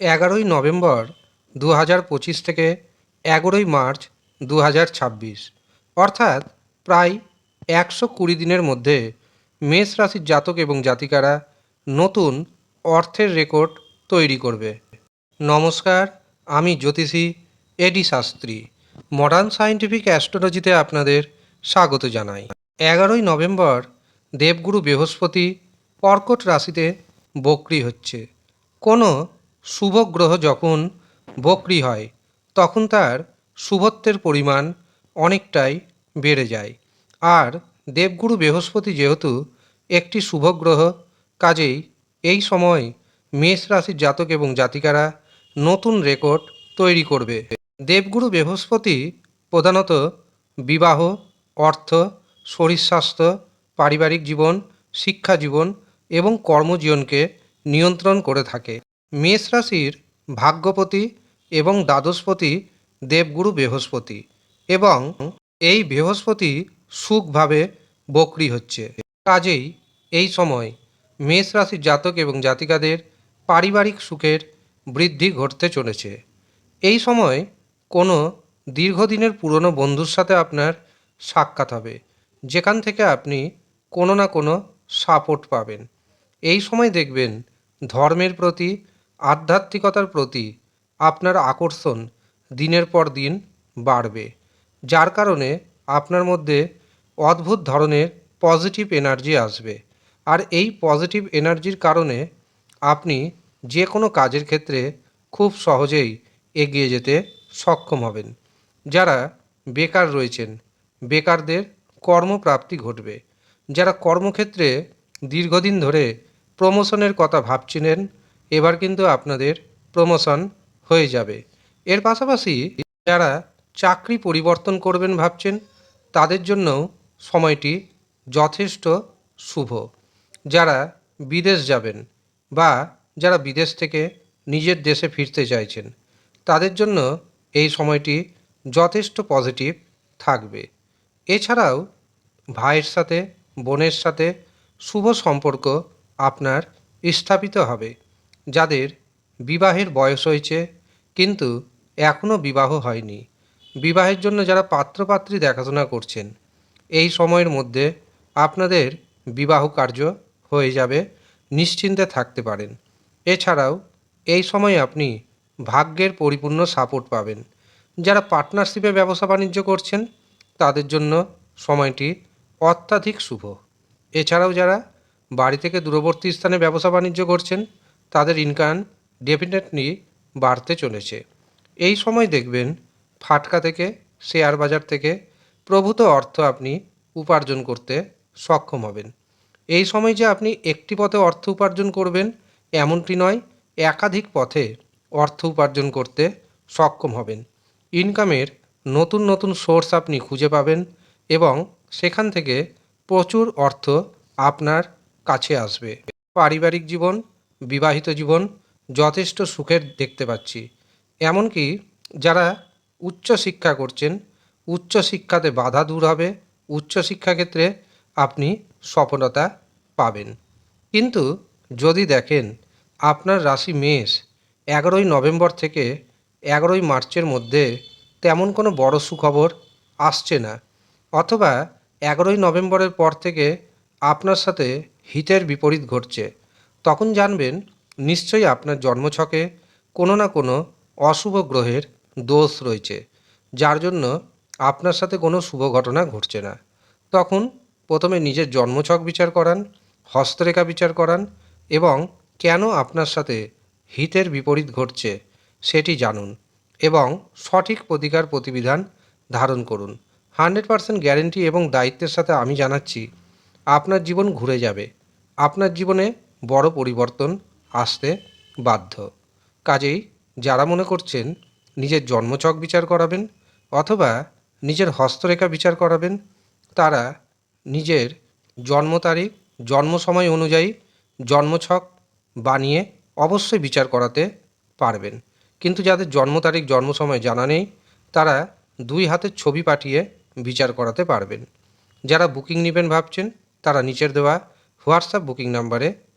এগারোই নভেম্বর দু হাজার পঁচিশ থেকে এগারোই মার্চ দু হাজার ছাব্বিশ। অর্থাৎ প্রায় একশো কুড়ি দিনের মধ্যে মেষ রাশির জাতক এবং জাতিকারা নতুন অর্থের রেকর্ড তৈরি করবে। নমস্কার, আমি জ্যোতিষী A D Shastri. Modern scientific অ্যাস্ট্রোলজিতে আপনাদের স্বাগত জানাই। এগারোই নভেম্বর দেবগুরু বৃহস্পতি কর্কট রাশিতে বক্রি হচ্ছে। কোনো শুভ গ্রহ যখন বক্রি হয়, তখন তার শুভত্বের পরিমাণ অনেকটাই বেড়ে যায়। আর দেবগুরু বৃহস্পতি যেহেতু একটি শুভ গ্রহ কাজেই এই সময় মেষ রাশির জাতক এবং জাতিকারা নতুন রেকর্ড তৈরি করবে। দেবগুরু বৃহস্পতি প্রধানত বিবাহ, অর্থ, শরীর স্বাস্থ্য, পারিবারিক জীবন, শিক্ষা জীবন এবং কর্মজীবনকে নিয়ন্ত্রণ করে থাকে। মেষ রাশির ভাগ্যপতি এবং দ্বাদশপতি দেবগুরু বৃহস্পতি এবং এই বৃহস্পতি সুখভাবে বক্রি হচ্ছে। কাজেই এই সময় মেষ রাশির জাতক এবং জাতিকাদের পারিবারিক সুখের বৃদ্ধি ঘটতে চলেছে। এই সময় কোনো দীর্ঘদিনের পুরনো বন্ধুর সাথে আপনার সাক্ষাৎ হবে, যেখান থেকে আপনি কোনো না কোনো সাপোর্ট পাবেন। এই সময় দেখবেন ধর্মের প্রতি আধ্যাত্মিকতার প্রতি আপনার আকর্ষণ দিনের পর দিন বাড়বে, যার কারণে আপনার মধ্যে অদ্ভুত ধরনের পজিটিভ এনার্জি আসবে। আর এই পজিটিভ এনার্জির কারণে আপনি যে কোনো কাজের ক্ষেত্রে খুব সহজেই এগিয়ে যেতে সক্ষম হবেন। যারা বেকার রয়েছেন, বেকারদের কর্মপ্রাপ্তি ঘটবে। যারা কর্মক্ষেত্রে দীর্ঘদিন ধরে প্রমোশনের কথা ভাবছিলেন এবার কিন্তু আপনাদের প্রমোশন হয়ে যাবে। এর পাশাপাশি যারা চাকরি পরিবর্তন করবেন ভাবছেন, তাদের জন্য সময়টি যথেষ্ট শুভ। যারা বিদেশ যাবেন বা যারা বিদেশ থেকে নিজের দেশে ফিরতে চাইছেন, তাদের জন্য এই সময়টি যথেষ্ট পজিটিভ থাকবে। এছাড়াও ভাইয়ের সাথে, বোনের সাথে শুভ সম্পর্ক আপনার স্থাপিত হবে। যাদের বিবাহের বয়স হয়েছে, কিন্তু এখনও বিবাহ হয়নি। বিবাহের জন্য যারা পাত্রপাত্রী দেখাশোনা করছেন, এই সময়ের মধ্যে আপনাদের বিবাহ কার্য হয়ে যাবে, নিশ্চিন্তে থাকতে পারেন। এছাড়াও, এই সময় আপনি ভাগ্যের পরিপূর্ণ সাপোর্ট পাবেন। যারা পার্টনারশিপে ব্যবসা বাণিজ্য করছেন, তাদের জন্য সময়টি অত্যাধিক শুভ। এছাড়াও যারা বাড়ি থেকে দূরবর্তী স্থানে ব্যবসা বাণিজ্য করছেন তাদের ইনকাম ডেফিনেটলি বাড়তে চলেছে। এই সময় দেখবেন ফাটকা থেকে, শেয়ার বাজার থেকে প্রভূত অর্থ আপনি উপার্জন করতে সক্ষম হবেন। এই সময় যে আপনি একটি পথে অর্থ উপার্জন করবেন, এমনটি নয়, একাধিক পথে অর্থ উপার্জন করতে সক্ষম হবেন। ইনকামের নতুন নতুন সোর্স আপনি খুঁজে পাবেন এবং সেখান থেকে প্রচুর অর্থ আপনার কাছে আসবে। পারিবারিক জীবন বিবাহিত জীবন যথেষ্ট সুখের দেখতে পাচ্ছি। এমনকি যারা উচ্চ শিক্ষা করছেন, উচ্চ শিক্ষাতে বাধা দূর হবে, উচ্চ শিক্ষাক্ষেত্রে আপনি সফলতা পাবেন। কিন্তু যদি দেখেন, আপনার রাশি মেষ, এগারোই নভেম্বর থেকে এগারোই মার্চের মধ্যে তেমন কোনো বড় সুখবর আসছে না। অথবা এগারোই নভেম্বরের পর থেকে আপনার সাথে হিতের বিপরীত ঘটছে। তখন জানবেন, নিশ্চয়ই আপনার জন্মছকে কোনো না কোনো অশুভ গ্রহের দোষ রয়েছে, যার জন্য আপনার সাথে কোনো শুভ ঘটনা ঘটছে না। তখন প্রথমে নিজের জন্মছক বিচার করান, হস্তরেখা বিচার করান এবং কেন আপনার সাথে হিতের বিপরীত ঘটছে সেটি জানুন এবং সঠিক প্রতিকার প্রতিবিধান ধারণ করুন। হান্ড্রেড পারসেন্ট গ্যারেন্টি এবং দায়িত্বের সাথে আমি জানাচ্ছি, আপনার জীবন ঘুরে যাবে। আপনার জীবনে বড় পরিবর্তন আসতে বাধ্য। কাজেই যারা মনে করছেন নিজের জন্মছক বিচার করাবেন অথবা নিজের হস্তরেখা বিচার করাবেন, তারা নিজের জন্ম তারিখ, জন্ম সময় অনুযায়ী জন্মছক বানিয়ে অবশ্যই বিচার করাতে পারবেন। কিন্তু যাদের জন্ম তারিখ, জন্ম সময় জানা নেই, তারা দুই হাতের ছবি পাঠিয়ে বিচার করাতে পারবেন। যারা বুকিং নেবেন ভাবছেন, তারা নিচের দেওয়া হোয়াটসঅ্যাপ বুকিং নাম্বারে